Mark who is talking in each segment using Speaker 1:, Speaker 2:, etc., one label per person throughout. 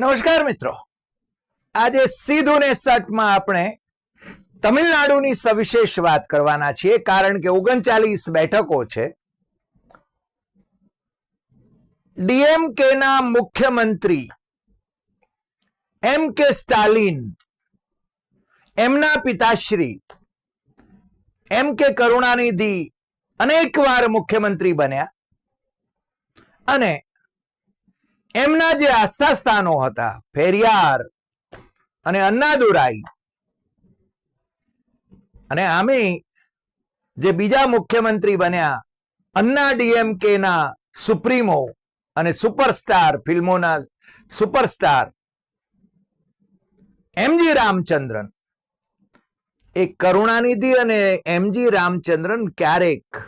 Speaker 1: નમસ્કાર મિત્રો. આજે સીધું ને સટમાં આપણે તમિલનાડુની સવિશેષ વાત કરવાના છીએ, કારણ કે ઓગણચાલીસ બેઠકો છે. ડીએમકેના મુખ્યમંત્રી એમ કે સ્ટાલિન, એમના પિતાશ્રી, એમ કે કરુણાનિધિ અનેકવાર મુખ્યમંત્રી બન્યા. અને એમના જે આસ્થા સ્થાનો હતા, ફેરિયાર અને અન્નાદુરાઈ. અને આમે જે બીજા મુખ્યમંત્રી બન્યા, અન્ના ડીએમકે ના સુપ્રીમો અને સુપરસ્ટાર, ફિલ્મોના સુપરસ્ટાર, એમજી રામચંદ્રન. એ કરુણાનિધિ અને એમજી રામચંદ્રન ક્યારેક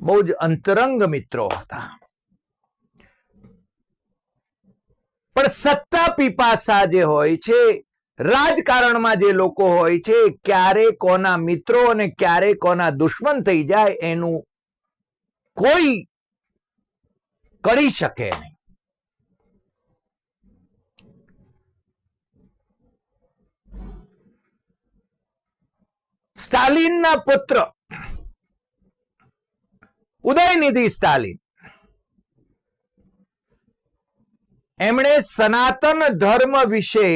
Speaker 1: બહુ જ અંતરંગ મિત્રો હતા. પણ સત્તા પીપાસા જે હોય છે, રાજકારણમાં જે લોકો હોય છે, ક્યારે કોના મિત્રો અને ક્યારે કોના દુશ્મન થઈ જાય એનું કોઈ કરી શકે નહીં. સ્ટાલિનના પુત્ર, ઉદયનિધિ સ્ટાલિન એમણે સનાતન ધર્મ વિશે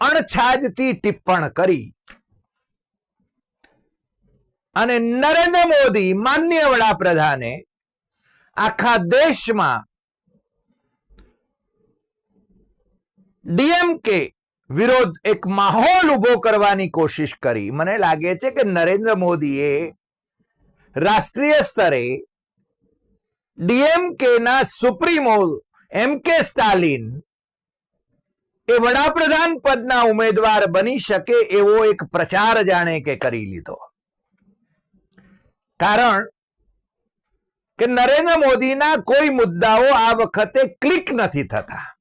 Speaker 1: અણછાજતી ટિપ્પણ કરી. અને નરેન્દ્ર મોદી માન્ય વડાપ્રધાને આખા દેશમાં ડીએમકે વિરોધ એક માહોલ ઊભો કરવાની કોશિશ કરી. મને લાગે છે કે નરેન્દ્ર મોદીએ રાષ્ટ્રીય સ્તરે ડીએમકે ના સુપ્રીમો એમ સ્ટાલિન એ વડાપ્રધાન પદના ઉમેદવાર બની શકે એવો એક પ્રચાર જાણે કે કરી લીધો. કારણ કે નરેન્દ્ર મોદીના કોઈ મુદ્દાઓ આ વખતે ક્લિક નથી થતા.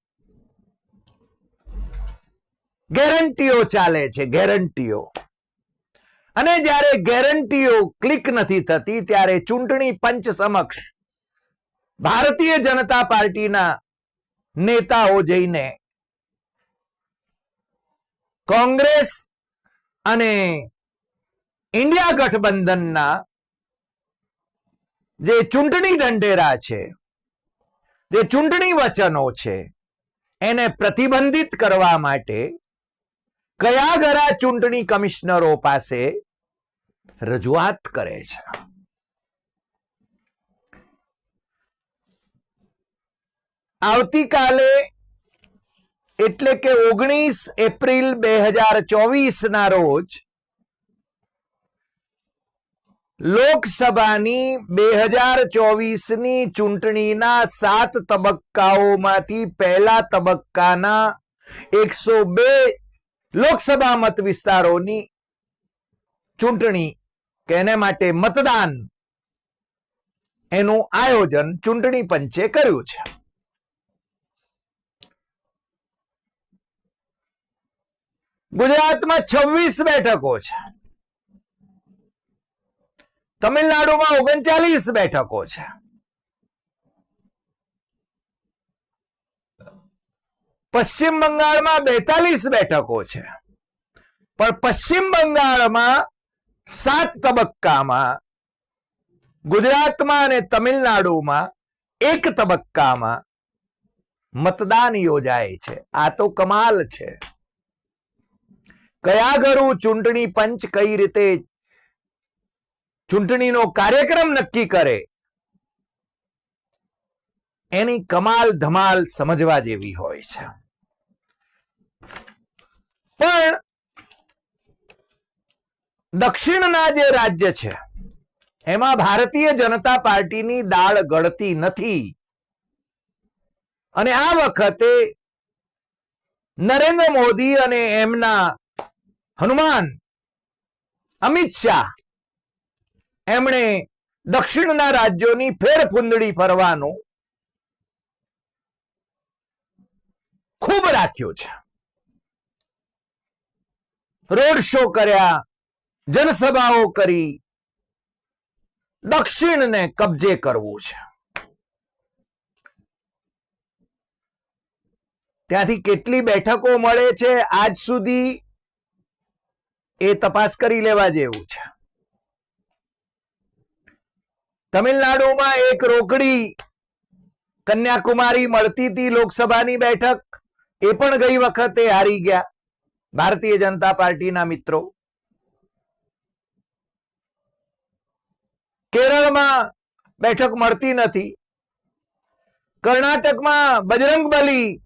Speaker 1: ગેરંટીઓ ચાલે છે, ગેરંટીઓ. અને જ્યારે ગેરંટીઓ ક્લિક નથી થતી, ત્યારે ચૂંટણી પંચ સમક્ષ ભારતીય જનતા પાર્ટીના નેતાઓ જઈને કોંગ્રેસ અને ઇન્ડિયા ગઠબંધનના જે ચૂંટણી ઢંઢેરા છે, જે ચૂંટણી વચનો છે, એને પ્રતિબંધિત કરવા માટે કયા ઘરા ચૂંટણી કમિશનરો પાસે રજૂઆત કરે છે? આવતીકાલે એટલે કે ઓગણીસ એપ્રિલ બે હજાર ચોવીસ ના રોજ લોકસભાની બે હજાર ચોવીસની ચૂંટણીના સાત તબક્કાઓમાંથી પહેલા તબક્કાના એકસો બે લોકસભા મત વિસ્તારોની ચૂંટણી કે એને માટે મતદાન એનું આયોજન ચૂંટણી પંચે કર્યું છે. ગુજરાતમાં છવ્વીસ બેઠકો છે. તમિલનાડુમાં ઓગણચાલીસ બેઠકો છે. પશ્ચિમ બંગાળમાં બેતાલીસ બેઠકો છે. પણ પશ્ચિમ બંગાળમાં સાત તબક્કામાં ગુજરાતમાં અને તમિલનાડુમાં એક તબક્કામાં મતદાન યોજાય છે. આ તો કમાલ છે. કયા ઘરું ચૂંટણી પંચ કઈ રીતે ચૂંટણીનો કાર્યક્રમ નક્કી કરે? એની કમાલ ધમાલ સમજવા જેવી હોય છે. પણ દક્ષિણના જે રાજ્ય છે, એમાં ભારતીય જનતા પાર્ટીની દાળ ગળતી નથી. અને આ વખતે નરેન્દ્ર મોદી અને એમના હનુમાન, અમિત શાહ. એમણે દક્ષિણના રાજ્યોની ફેરફુંદડી ફરવાનું ખૂબ રાખ્યું છે. રોડ શો કર્યા, જનસભાઓ કરી, દક્ષિણને કબજે કરવું છે. ત્યાંથી કેટલી બેઠકો મળે છે આજ સુધી? એ તપાસ કરી લેવા જેવું છે. તમિલનાડુમાં એક રોકડી કન્યાકુમારી મળતી હતી લોકસભાની બેઠક. એ પણ ગઈ વખતે હારી ગયા. ભારતીય જનતા પાર્ટીના મિત્રો. કેરળમાં બેઠક મળતી નથી. કર્ણાટકમાં બજરંગબલી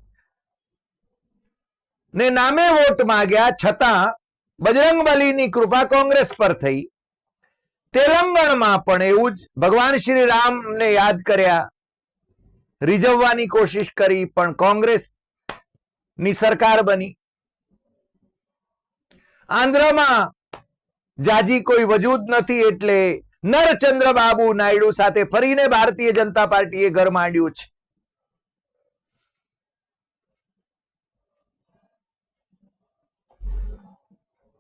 Speaker 1: ને નામે વોટ માંગ્યા છતાં બજરંગ બલીની કૃપા કોંગ્રેસ પર થઈ. તેલંગણમાં પણ એવું જ ભગવાન શ્રી રામને યાદ કર્યા. રીઝવવાની કોશિશ કરી, પણ કોંગ્રેસની સરકાર બની. આંધ્રમાં જાજી કોઈ વજૂદ નથી એટલે નરચંદ્રબાબુ નાયડુ સાથે ફરીને ભારતીય જનતા પાર્ટીએ ઘર માંડ્યું છે.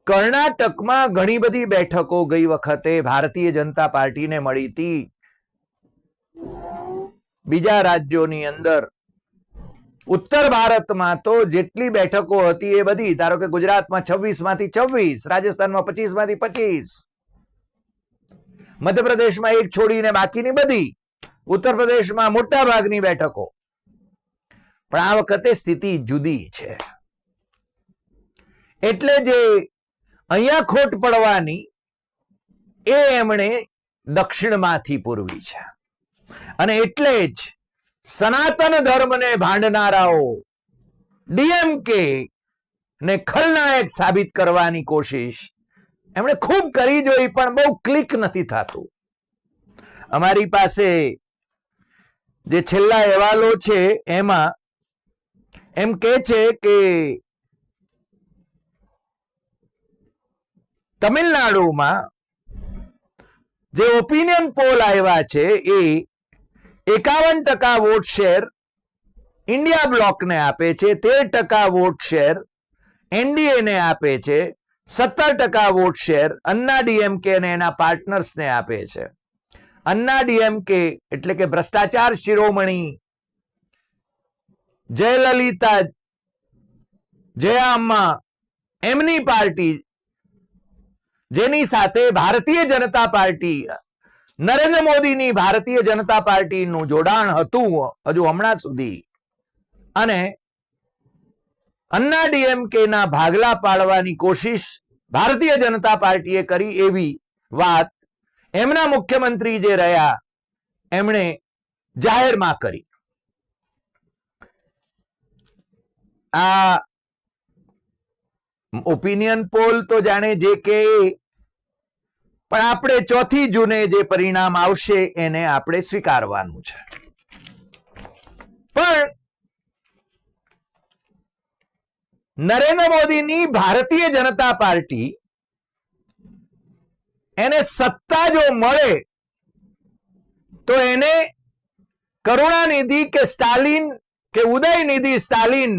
Speaker 1: કર્ણાટકમાં ઘણી બધી બેઠકો ગઈ વખતે ભારતીય જનતા પાર્ટીને મળી હતી. બીજા રાજ્યોની અંદર. ઉત્તર ભારતમાં તો જેટલી બેઠકો હતી એ બધી, ધારો કે ગુજરાતમાં છવ્વીસમાંથી છવ્વીસ, રાજસ્થાનમાં પચીસમાંથી પચીસ. મધ્યપ્રદેશમાં એક છોડીને બાકીની બધી. ઉત્તર પ્રદેશમાં મોટા ભાગની બેઠકો. પણ આ વખતે સ્થિતિ જુદી છે. એટલે જે અહીંયા ખોટ પડવાની એ એમણે દક્ષિણમાંથી પૂરવી છે. અને એટલે જ સનાતન ધર્મને ભાંડનારાઓ ડીએમકે ને ખલનાયક સાબિત કરવાની કોશિશ એમણે ખૂબ કરી જોઈ પણ બહુ ક્લિક નથી થતું. અમારી પાસે જે છેલ્લા અહેવાલો છે એમાં એમ કે છે કે તમિલનાડુમાં જે ઓપિનિયન પોલ આવ્યા છે એ એકાવન ટકા વોટ શેર ઇન્ડિયા બ્લોકને આપે છે, તેર ટકા વોટ શેર એનડીએને આપે છે, સત્તર ટકા વોટ શેર અન્ના ડીએમકે અને એના પાર્ટનર્સને આપે છે. અન્ના ડીએમકે એટલે કે ભ્રષ્ટાચાર શિરોમણી, જયલલિતા જયામ્મા એમની પાર્ટી જેની સાથે ભારતીય જનતા પાર્ટી, નરેન્દ્ર મોદીની ભારતીય જનતા પાર્ટીનું જોડાણ હતું હજુ હમણાં સુધી. અને અન્ના ડીએમકે ના ભાગલા પાડવાની કોશિશ ભારતીય જનતા પાર્ટીએ કરી એવી વાત એમના મુખ્યમંત્રી જે રહ્યા, એમણે જાહેરમાં કરી. આ ઓપિનિયન પોલ તો જાણે જે કે, પણ આપણે ચોથી જૂને જે પરિણામ આવશે એને આપણે સ્વીકારવાનું છે. પણ નરેન્દ્ર મોદીની ભારતીય જનતા પાર્ટી એને સત્તા જો મળે, તો એને કરુણાનિધિ કે સ્ટાલિન કે ઉદયનિધિ સ્ટાલિન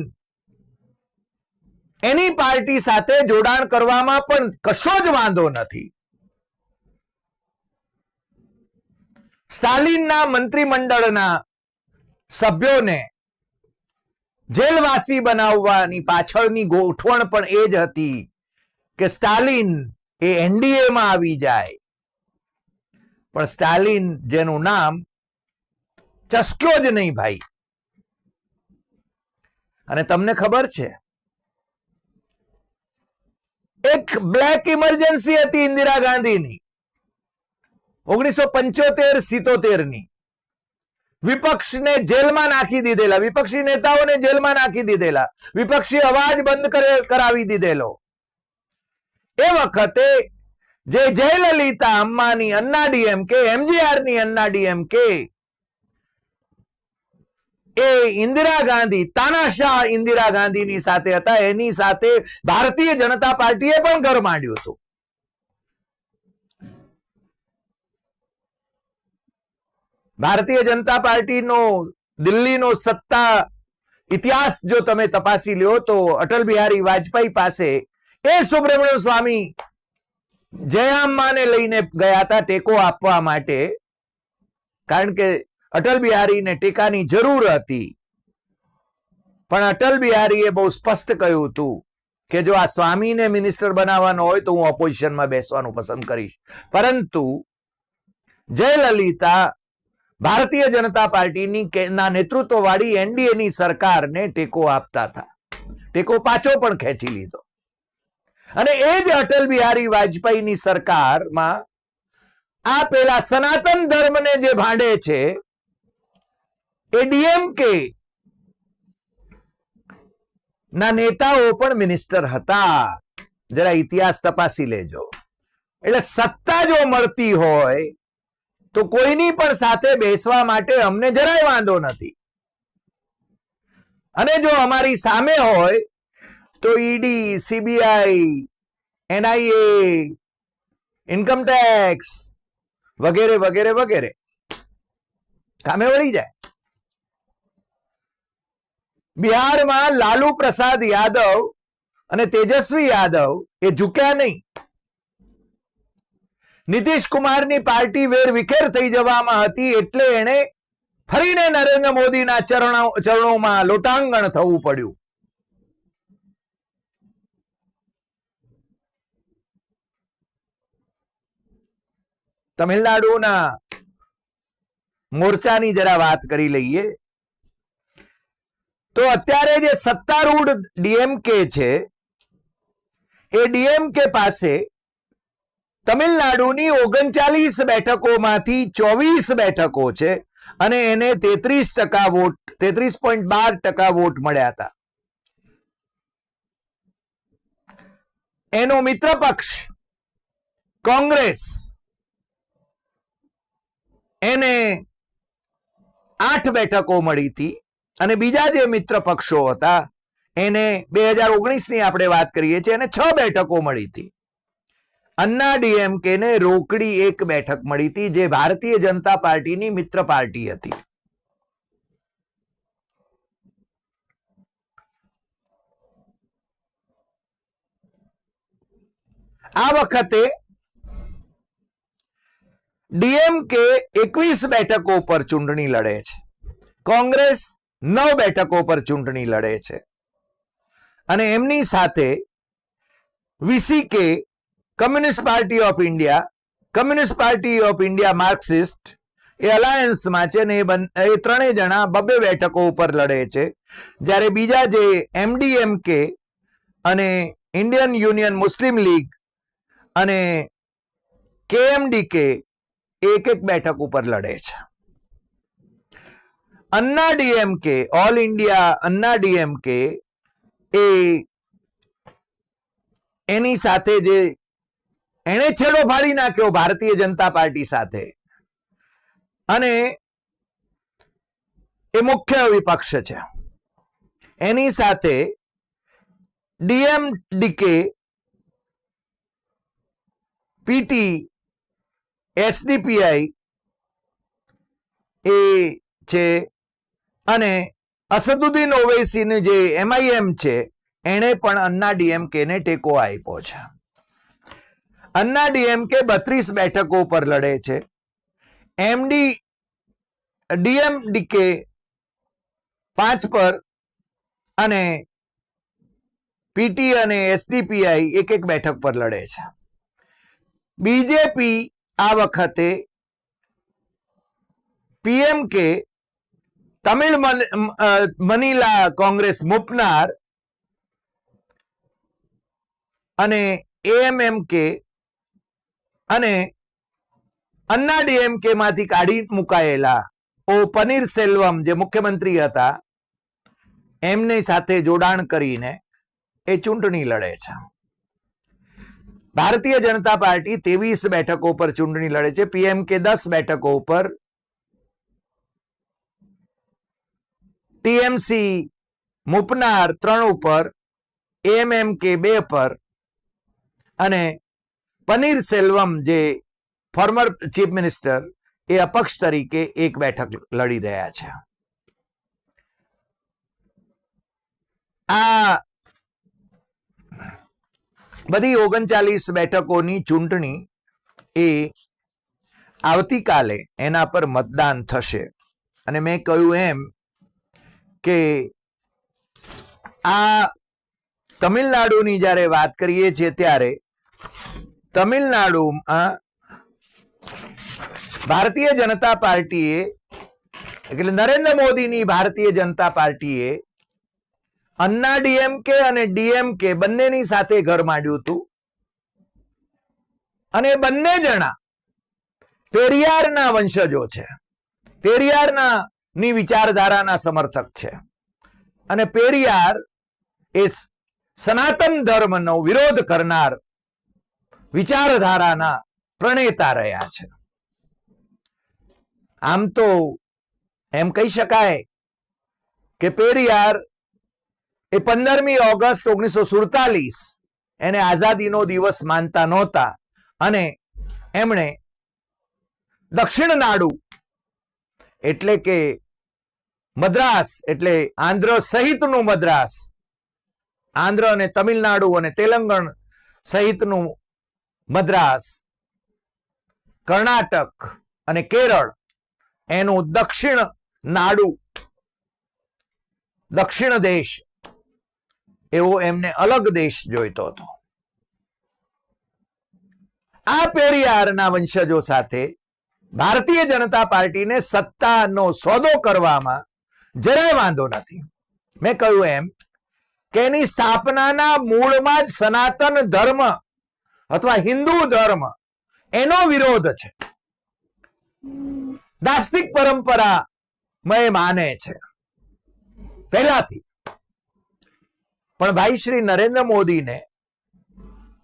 Speaker 1: એની પાર્ટી સાથે જોડાણ કરવામાં પણ કશો જ વાંધો નથી. સ્ટાલિનના મંત્રીમંડળના સભ્યોને જેલવાસી બનાવવાની પાછળની ગોઠવણ પણ એ જ હતી કે સ્ટાલિન એ એનડીએમાં આવી જાય. પણ સ્ટાલિન, જેનું નામ ચસક્યો જ નહીં ભાઈ. અને તમને ખબર છે એક બ્લેક ઇમરજન્સી હતી ઇન્દિરા ગાંધીની. ઓગણીસો પંચોતેર સિત્તોતેર વિપક્ષને જેલમાં નાખી દીધેલા. વિપક્ષી નેતાઓને જેલમાં નાખી દીધેલા. વિપક્ષી અવાજ બંધ કરે- કરાવી દીધેલો. એ વખતે જે જયલલિતા અંબાની, અન્ના એમજીઆરની અન્ના ડીએમકે એ ઇન્દિરા ગાંધી, તાનાશાહ ઇન્દિરા ગાંધીની સાથે હતા. એની સાથે ભારતીય જનતા પાર્ટીએ પણ ઘર માંડ્યું હતું. ભારતીય જનતા પાર્ટીનો, દિલ્હીનો સત્તા ઇતિહાસ જો તમે તપાસી લ્યો તો અટલ બિહારી વાજપેયી પાસે એ સુબ્રમણ્યમ સ્વામી જયામ્માને લઈને ગયા હતા ટેકો આપવા માટે. કારણ કે અટલ બિહારીને ટેકાની જરૂર હતી. પણ અટલ બિહારીએ બહુ સ્પષ્ટ કહ્યું હતું કે જો આ સ્વામીને મિનિસ્ટર બનાવવાનો હોય તો હું ઓપોઝિશનમાં બેસવાનું પસંદ કરીશ. પરંતુ જયલલિતા ભારતીય જનતા પાર્ટીની ના નેતૃત્વવાળી એનડીએની સરકારને ટેકો આપતા હતા. ટેકો પાછો પણ ખેંચી લીધો. અને એ જ અટલ બિહારી વાજપેયીની સરકારમાં આ પેલા સનાતન ધર્મને જે ભાંડે છે એ ના, નેતાઓ પણ મિનિસ્ટર હતા. જરા ઇતિહાસ તપાસી લેજો. એટલે સત્તા જો મળતી હોય, તો કોઈની પણ સાથે બેસવા માટે અમને જરાય વાંધો નથી. અને જો અમારી સામે હોય, તો ઈડી, સીબીઆઈ, એનઆઈએ ઇન્કમટેક્સ વગેરે વગેરે વગેરે. કામે વળી જાય. બિહારમાં લાલુ પ્રસાદ યાદવ અને તેજસ્વી યાદવ એ ઝુક્યા નહીં. નીતિશ પાર્ટી વેર વિખેર થઈ જવામાં હતી એટલે એને ફરીને નરેન્દ્ર મોદીના ચરણો ચરણોમાં લોટાંગણ થવું પડ્યું. તમિલનાડુના મોરચાની જરા વાત કરી લઈએ. તો અત્યારે જે સત્તારૂઢ ડીએમકે છે, એ ડીએમકે પાસે તમિલનાડુની ઓગણચાલીસ બેઠકોમાંથી ચોવીસ બેઠકો છે અને એને તેત્રીસ ટકા વોટ, તેત્રીસ પોઈન્ટ બાર ટકા વોટ મળ્યા હતા. એનો મિત્ર પક્ષ, કોંગ્રેસ, એને આઠ બેઠકો મળી હતી. અને બીજા જે મિત્ર પક્ષો હતા, એને બે હજાર ઓગણીસની આપણે વાત કરીએ છીએ અને છ બેઠકો મળી હતી. અન્ના ડીએમકે ને રોકડી એક બેઠક મળી હતી, જે ભારતીય જનતા પાર્ટીની મિત્ર પાર્ટી હતી. આ વખતે ડીએમકે એકવીસ બેઠકો પર ચૂંટણી લડે છે. કોંગ્રેસ નવ બેઠકો પર ચૂંટણી લડે છે. અને એમની સાથે VCK communist party of India communist party of India Marxist એ અલાયન્સમાં છે ને એ ત્રણેય જણા બબે બેઠકો ઉપર લડે છે. જ્યારે બીજા જે એમડીએમકે અને ઇન્ડિયન યુનિયન મુસ્લિમ લીગ અને કેએમડીકે એક એક બેઠક ઉપર લડે છે. Anna DMK all India Anna DMK એ એની સાથે જે એણે છેડો ફાડી નાખ્યો ભારતીય જનતા પાર્ટી સાથે. અને એ મુખ્ય વિપક્ષ છે. એની સાથે ડીએમડીકે પીટી એસડીપીઆઈ એ છે અને અસદુદ્દીન ઓવૈસીનું જે એમઆઈએમ છે, એણે પણ અન્ના ડીએમકેને ટેકો આપ્યો છે. અન્ના ડીએમકે બત્રીસ બેઠકો પર લડે છે. એમડી ડીએમડીકે પાંચ પર અને પીટી અને એસડીપીઆઈ એક એક બેઠક પર લડે છે. બીજેપી આ વખતે પીએમ કે અ, મનીલા કોંગ્રેસ મુપનાર અને એએમએમ કે અને અન્ના ડીએમકે માંથી કાઢી મુકાયેલા ઓ પનીર સેલ્વમ જે મુખ્યમંત્રી હતા એમની સાથે જોડાણ કરીને એ ચૂંટણી લડે છે. ભારતીય જનતા પાર્ટી ત્રેવીસ બેઠકો પર ચૂંટણી લડે છે પીએમ કે દસ બેઠકો ઉપર ટીએમસી મુપનાર ત્રણ ઉપર એમએમ કે બે પર અને પનીર સેલ્વમ જે ફોર્મર ચીફ મિનિસ્ટર એ અપક્ષ તરીકે એક બેઠક લડી રહ્યા છે. આ બધી ઓગણચાલીસ બેઠકોની ચૂંટણી એ આવતીકાલે એના પર મતદાન થશે. અને મેં કહ્યું એમ કે આ તમિલનાડુની જ્યારે વાત કરીએ છીએ ત્યારે, તમિલનાડુમાં ભારતીય જનતા પાર્ટીએ, એટલે નરેન્દ્ર મોદીની ભારતીય જનતા પાર્ટીએ અન્ના ડીએમકે અને ડીએમકે બંનેની સાથે ઘર માંડ્યું હતું. અને બંને જણા, પેરિયારના વંશજો છે. પેરિયારના ની વિચારધારાના સમર્થક છે. અને પેરિયાર એ સનાતન ધર્મનો વિરોધ કરનાર વિચારધારાના પ્રણેતા રહ્યા છે. આમ તો એમ કહી શકાય કે પેરિયાર એ પંદરમી ઓગસ્ટ ઓગણીસો સુડતાલીસ એને આઝાદીનો દિવસ માનતા નહોતા અને એમણે દક્ષિણ નાડુ એટલે કે મદ્રાસ એટલે આંધ્ર સહિતનું મદ્રાસ. આંધ્ર અને તમિલનાડુ અને તેલંગણ સહિતનું મદ્રાસ. કર્ણાટક અને કેરળ, એનું દક્ષિણ નાડુ. દક્ષિણ દેશ, એવો એમને અલગ દેશ જોઈતો હતો. આ પેરિયારના વંશજો સાથે ભારતીય જનતા પાર્ટીને સત્તાનો સોદો કરવામાં જરાય વાંધો નથી. મેં કહ્યું એમ કે એની સ્થાપનાના મૂળમાં જ સનાતન ધર્મ અથવા હિન્દુ ધર્મ એનો વિરોધ છે. દાસ્તિક પરંપરા મય માને છે. પહેલાથી. પણ ભાઈ શ્રી નરેન્દ્ર મોદીને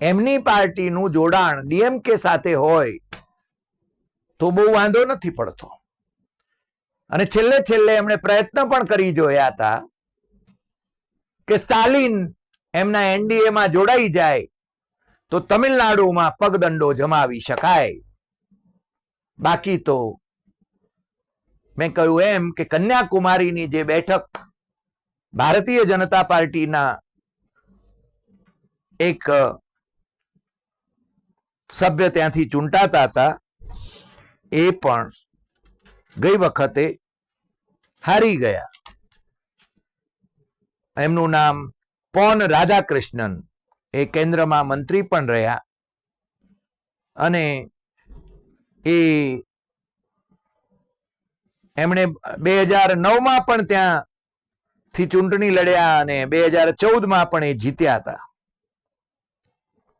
Speaker 1: એમની પાર્ટીનું જોડાણ ડીએમકે સાથે હોય તો બહુ વાંધો નથી પડતો. અને છેલ્લે છેલ્લે એમણે પ્રયત્ન પણ કરી જોયા હતા કે સ્ટાલિન એમના એનડીએમાં જોડાઈ જાય તો તમિલનાડુમાં પગદંડો જમાવી શકાય. બાકી તો મેં કહ્યું એમ કે કન્યાકુમારીની જે બેઠક ભારતીય જનતા પાર્ટીના એક સભ્ય ત્યાંથી ચૂંટાતા હતા, એ પણ ગઈ વખતે હારી ગયા. એમનું નામ પોન રાધાકૃષ્ણન. એ કેન્દ્રમાં મંત્રી પણ રહ્યા. અને એ એમણે બે હજાર નવમાં પણ ત્યાંથી ચૂંટણી લડ્યા અને બે હજાર ચૌદમાં પણ એ જીત્યા હતા.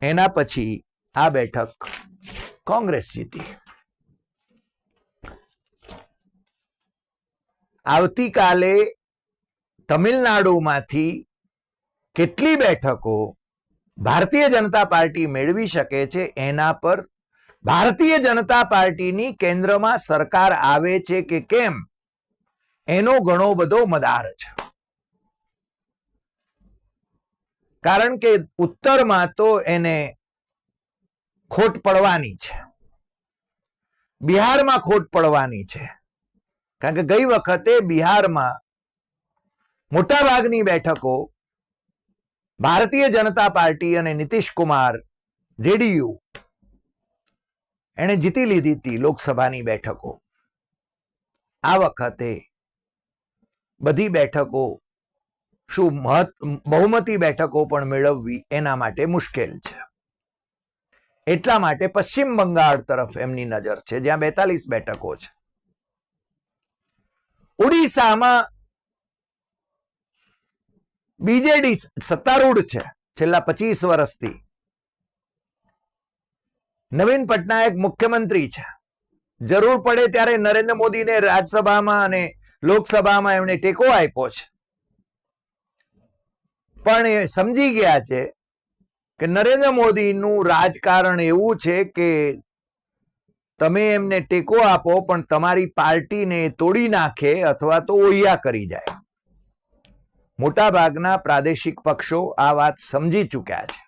Speaker 1: એના પછી આ બેઠક કોંગ્રેસ જીતી. આવતીકાલે તમિલનાડુમાંથી કેટલી બેઠકો ભારતીય જનતા પાર્ટી મેળવી શકે છે એના પર ભારતીય જનતા પાર્ટીની કેન્દ્રમાં સરકાર આવે છે કે કેમ? એનો ઘણો બધો મદાર છે. કારણ કે ઉત્તરમાં તો એને ખોટ પડવાની છે. બિહારમાં ખોટ પડવાની છે. કારણ કે ગઈ વખતે બિહારમાં મોટાભાગની બેઠકો ભારતીય જનતા પાર્ટી અને નીતિશ જેડીયુ એણે જીતી લીધી હતી લોકસભાની બેઠકો. આ વખતે બધી બેઠકો શું મહત, બહુમતી બેઠકો પણ મેળવવી એના માટે મુશ્કેલ છે. એટલા માટે પશ્ચિમ બંગાળ તરફ એમની નજર છે, જ્યાં બેતાલીસ બેઠકો છે. ઓડિશામાં બીજેડી સત્તારૂઢ છે, છેલ્લા પચીસ વર્ષથી. નવીન પટનાયક મુખ્યમંત્રી છે. જરૂર પડે ત્યારે નરેન્દ્ર મોદીને રાજ્યસભામાં અને લોકસભામાં એમણે ટેકો આપ્યો છે. પણ એ સમજી ગયા છે કે નરેન્દ્ર મોદીનું રાજકારણ એવું છે કે તમે એમને ટેકો આપો, પણ તમારી પાર્ટીને તોડી નાખે અથવા તો ઓહિયા કરી જાય. મોટા ભાગના પ્રાદેશિક પક્ષો આ વાત સમજી ચૂક્યા છે.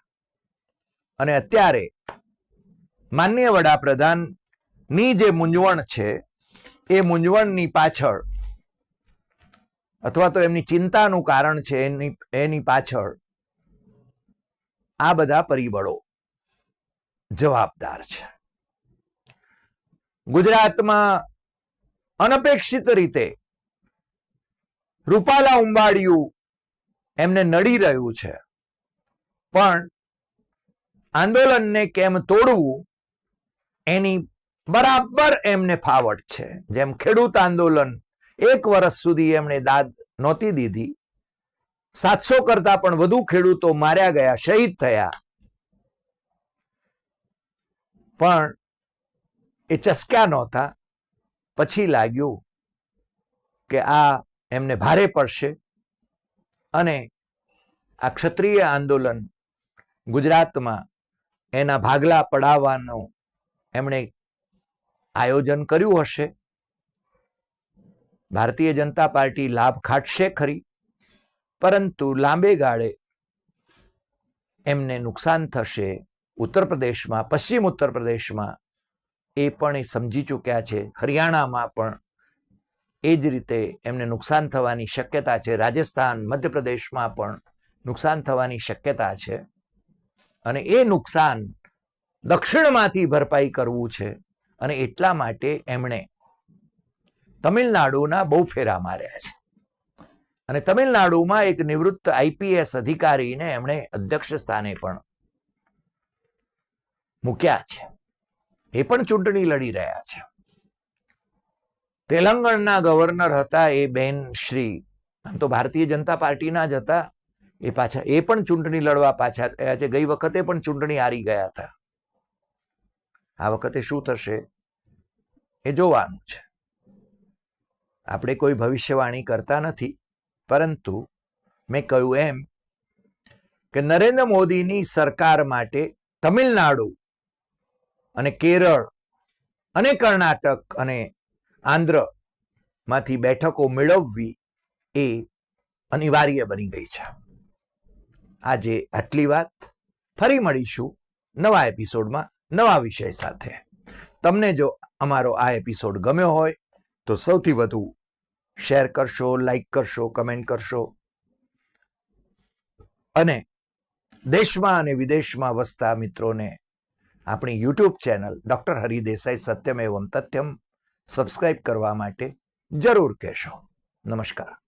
Speaker 1: અને અત્યારે માન્ય વડાપ્રધાનની જે મૂંઝવણ છે, એ મૂંઝવણની પાછળ અથવા તો એમની ચિંતાનું કારણ છે, એની એની પાછળ આ બધા પરિબળો જવાબદાર છે. ગુજરાતમાં અનપેક્ષિત રીતે રૂપાલા ઉંબાડિયું એમને નડી રહ્યું છે. પણ આંદોલનને કેમ તોડવું એની બરાબર એમને ફાવટ છે. જેમ ખેડૂત આંદોલન એક વર્ષ સુધી એમણે દાદ નહોતી દીધી. સાતસો કરતા પણ વધુ ખેડૂતો માર્યા ગયા, શહીદ થયા. પણ એ ચસક્યા નહોતા. પછી લાગ્યું કે આ એમને ભારે પડશે અને આ ક્ષત્રિય આંદોલન ગુજરાતમાં એના ભાગલા પડાવવાનું એમણે આયોજન કર્યું હશે. ભારતીય જનતા પાર્ટી લાભ ખાટશે ખરી, પરંતુ લાંબે ગાળે એમને નુકસાન થશે ઉત્તર પ્રદેશમાં, પશ્ચિમ ઉત્તર પ્રદેશમાં એ પણ એ સમજી ચૂક્યા છે. હરિયાણામાં પણ એ જ રીતે એમને નુકસાન થવાની શક્યતા છે. રાજસ્થાન, મધ્યપ્રદેશમાં પણ નુકસાન થવાની શક્યતા છે. અને એ નુકસાન દક્ષિણમાંથી ભરપાઈ કરવું છે અને એટલા માટે એમણે તમિલનાડુના બહુ ફેરા માર્યા છે. અને તમિલનાડુમાં એક નિવૃત્ત આઈપીએસ અધિકારીને એમણે અધ્યક્ષ સ્થાને પણ મૂક્યા છે. એ પણ ચૂંટણી લડી રહ્યા છે. તેલંગણના ગવર્નર હતા એ બેન શ્રી. આમ તો ભારતીય જનતા પાર્ટીના જ હતા. એ પાછા, એ પણ ચૂંટણી લડવા પાછા ગયા છે. ગઈ વખતે પણ ચૂંટણી હારી ગયા હતા. આ વખતે શું થશે એ જોવાનું છે. આપણે કોઈ ભવિષ્યવાણી કરતા નથી. પરંતુ મેં કહ્યું એમ કે નરેન્દ્ર મોદીની સરકાર માટે તમિલનાડુ અને કેરળ અને કર્ણાટક અને આંધ્રમાંથી બેઠકો મેળવવી એ અનિવાર્ય બની ગઈ છે. આજે આટલી વાત. ફરી મળીશું નવા એપિસોડમાં નવા વિષય સાથે. તમને જો અમારો આ એપિસોડ ગમ્યો હોય તો સૌથી વધુ શેર કરશો, લાઈક કરશો, કમેન્ટ કરશો. અને દેશમાં અને વિદેશમાં વસતા મિત્રોને આપણી YouTube channel doctor Hari Desai Satyam એવમ તથ્યમ સબસ્ક્રાઇબ કરવા માટે જરૂર કહેશો. નમસ્કાર.